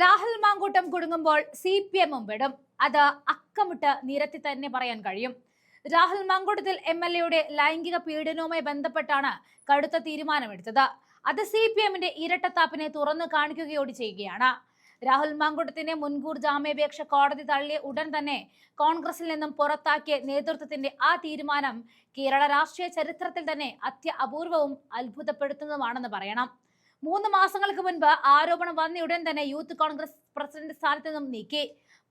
രാഹുൽ മാങ്കൂട്ടം കുടുങ്ങുമ്പോൾ C P എമ്മും വിടും. അത് അക്കമിട്ട് നിരത്തി തന്നെ പറയാൻ കഴിയും. രാഹുൽ മാങ്കൂട്ടത്തിൽ എം എൽ എയുടെ ലൈംഗിക പീഡനവുമായി ബന്ധപ്പെട്ടാണ് കടുത്ത തീരുമാനമെടുത്തത്. അത് സി പി എമ്മിന്റെ ഇരട്ടത്താപ്പിനെ തുറന്നു കാണിക്കുകയോട് ചെയ്യുകയാണ്. രാഹുൽ മാങ്കൂട്ടത്തിന്റെ മുൻകൂർ ജാമ്യാപേക്ഷ കോടതി തള്ളിയ ഉടൻ തന്നെ കോൺഗ്രസിൽ നിന്നും പുറത്താക്കിയ നേതൃത്വത്തിന്റെ ആ തീരുമാനം കേരള രാഷ്ട്രീയ ചരിത്രത്തിൽ തന്നെ അത്യ അപൂർവവും അത്ഭുതപ്പെടുത്തുന്നതുമാണെന്ന് പറയണം. മൂന്ന് മാസങ്ങൾക്ക് മുൻപ് ആരോപണം വന്നയുടൻ തന്നെ യൂത്ത് കോൺഗ്രസ് പ്രസിഡന്റ് സ്ഥാനത്ത് നിന്നും നീക്കി.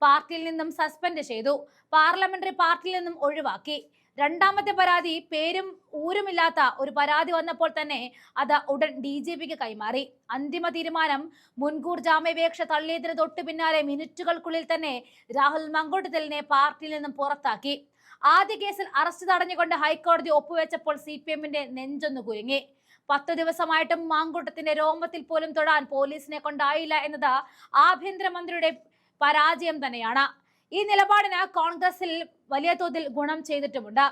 പാർട്ടിയിൽ നിന്നും സസ്പെൻഡ് ചെയ്തു. പാർലമെന്ററി പാർട്ടിയിൽ നിന്നും ഒഴിവാക്കി. രണ്ടാമത്തെ പരാതി പേരും ഊരുമില്ലാത്ത ഒരു പരാതി വന്നപ്പോൾ തന്നെ അത് ഉടൻ ഡി ജി പിക്ക് കൈമാറി. അന്തിമ തീരുമാനം മുൻകൂർ ജാമ്യാപേക്ഷ തള്ളിയതിന് തൊട്ടു പിന്നാലെ മിനിറ്റുകൾക്കുള്ളിൽ തന്നെ രാഹുൽ മങ്കോട്ടത്തിലിനെ പാർട്ടിയിൽ നിന്നും പുറത്താക്കി. ആദ്യ കേസിൽ അറസ്റ്റ് തടഞ്ഞുകൊണ്ട് ഹൈക്കോടതി ഒപ്പുവെച്ചപ്പോൾ സി പി എമ്മിന്റെ നെഞ്ചൊന്നു കുരുങ്ങി. പത്ത് ദിവസമായിട്ടും മാങ്കൂട്ടത്തിന്റെ രോമത്തിൽ പോലും തൊടാൻ പോലീസിനെ കൊണ്ടായില്ല എന്നത് ആഭ്യന്തരമന്ത്രിയുടെ പരാജയം തന്നെയാണ്. ഈ നിലപാടിന് കോൺഗ്രസിൽ വലിയ തോതിൽ ഗുണം ചെയ്തിട്ടുമുണ്ട്.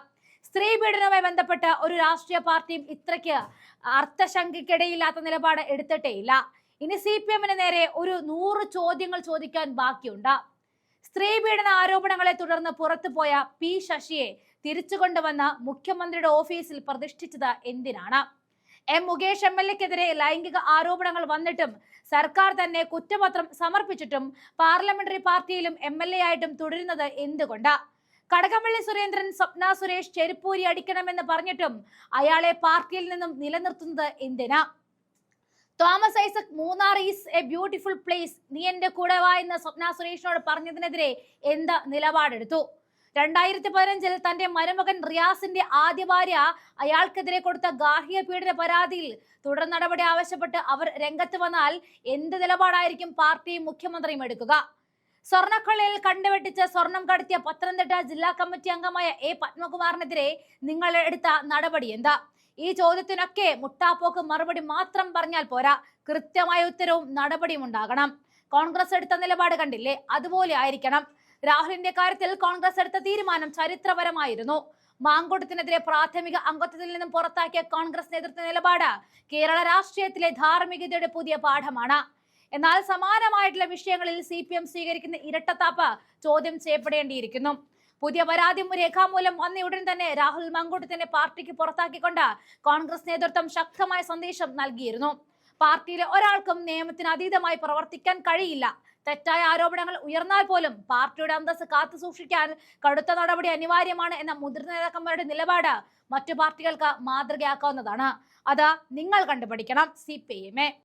സ്ത്രീ പീഡനവുമായി ബന്ധപ്പെട്ട് ഒരു രാഷ്ട്രീയ പാർട്ടിയും ഇത്രയ്ക്ക് അർത്ഥശങ്കയ്ക്കിടയില്ലാത്ത നിലപാട് എടുത്തിട്ടേയില്ല. ഇനി സി പി എമ്മിന് നേരെ ഒരു നൂറ് ചോദ്യങ്ങൾ ചോദിക്കാൻ ബാക്കിയുണ്ട്. സ്ത്രീ പീഡന ആരോപണങ്ങളെ തുടർന്ന് പുറത്തുപോയ പി ശശിയെ തിരിച്ചു കൊണ്ടുവന്ന് മുഖ്യമന്ത്രിയുടെ ഓഫീസിൽ പ്രതിഷ്ഠിച്ചത് എന്തിനാണ്? എം മുകേഷ് എം എൽ എക്കെതിരെ ലൈംഗിക ആരോപണങ്ങൾ വന്നിട്ടും സർക്കാർ തന്നെ കുറ്റപത്രം സമർപ്പിച്ചിട്ടും പാർലമെന്ററി പാർട്ടിയിലും എം എൽ എ ആയിട്ടും തുടരുന്നത് എന്തുകൊണ്ട്? കടകംപള്ളി സുരേന്ദ്രൻ സ്വപ്ന സുരേഷ് ചെരുപ്പൂരി അടിക്കണമെന്ന് പറഞ്ഞിട്ടും അയാളെ പാർട്ടിയിൽ നിന്നും നിലനിർത്തുന്നത് എന്തിനാ? Thomas Isaac Munnar is a beautiful place നീ എന്റെ കൂടെ വാ എന്ന് സ്വപ്ന സുരേഷിനോട് പറഞ്ഞതിനെതിരെ എന്താ നിലപാടെടുത്തു? രണ്ടായിരത്തി പതിനഞ്ചിൽ തന്റെ മരുമകൻ റിയാസിന്റെ ആദ്യ ഭാര്യ അയാൾക്കെതിരെ കൊടുത്ത ഗാർഹിക പീഡന പരാതിയിൽ തുടർ നടപടി ആവശ്യപ്പെട്ട് അവർ രംഗത്ത് വന്നാൽ എന്ത് നിലപാടായിരിക്കും പാർട്ടിയും മുഖ്യമന്ത്രിയും എടുക്കുക? സ്വർണക്കൊള്ളയിൽ കണ്ടുവെട്ടിച്ച് സ്വർണം കടത്തിയ പത്തനംതിട്ട ജില്ലാ കമ്മിറ്റി അംഗമായ എ പത്മകുമാറിനെതിരെ നിങ്ങൾ എടുത്ത നടപടി എന്താ? ഈ ചോദ്യത്തിനൊക്കെ മുട്ടാപ്പോക്ക് മറുപടി മാത്രം പറഞ്ഞാൽ പോരാ. കൃത്യമായ ഉത്തരവും നടപടിയും ഉണ്ടാകണം. കോൺഗ്രസ് എടുത്ത നിലപാട് കണ്ടില്ലേ? അതുപോലെ ആയിരിക്കണം. രാഹുലിന്റെ കാര്യത്തിൽ കോൺഗ്രസ് എടുത്ത തീരുമാനം ചരിത്രപരമായിരുന്നു. മാങ്കൂട്ടത്തിനെതിരെ പ്രാഥമിക അംഗത്വത്തിൽ നിന്നും പുറത്താക്കിയ കോൺഗ്രസ് നേതൃത്വ നിലപാട് കേരള രാഷ്ട്രീയത്തിലെ ധാർമ്മികതയുടെ പുതിയ പാഠമാണ്. എന്നാൽ സമാനമായിട്ടുള്ള വിഷയങ്ങളിൽ സി പി എം സ്വീകരിക്കുന്ന ഇരട്ടത്താപ്പ് ചോദ്യം ചെയ്യപ്പെടേണ്ടിയിരിക്കുന്നു. പുതിയ പരാതി രേഖാമൂലം വന്ന ഉടൻ തന്നെ രാഹുൽ മങ്കൂട്ടത്തിനെ പാർട്ടിക്ക് പുറത്താക്കിക്കൊണ്ട് കോൺഗ്രസ് നേതൃത്വം ശക്തമായ സന്ദേശം നൽകിയിരുന്നു. പാർട്ടിയിലെ ഒരാൾക്കും നിയമത്തിന് അതീതമായി പ്രവർത്തിക്കാൻ കഴിയില്ല. തെറ്റായ ആരോപണങ്ങൾ ഉയർന്നാൽ പോലും പാർട്ടിയുടെ അന്തസ് കാത്തു സൂക്ഷിക്കാൻ കടുത്ത നടപടി അനിവാര്യമാണ് എന്ന മുതിർന്ന നേതാക്കന്മാരുടെ നിലപാട് മറ്റു പാർട്ടികൾക്ക് മാതൃകയാക്കാവുന്നതാണ്. അത് നിങ്ങൾ കണ്ടുപിടിക്കണം. C P എമ്മെ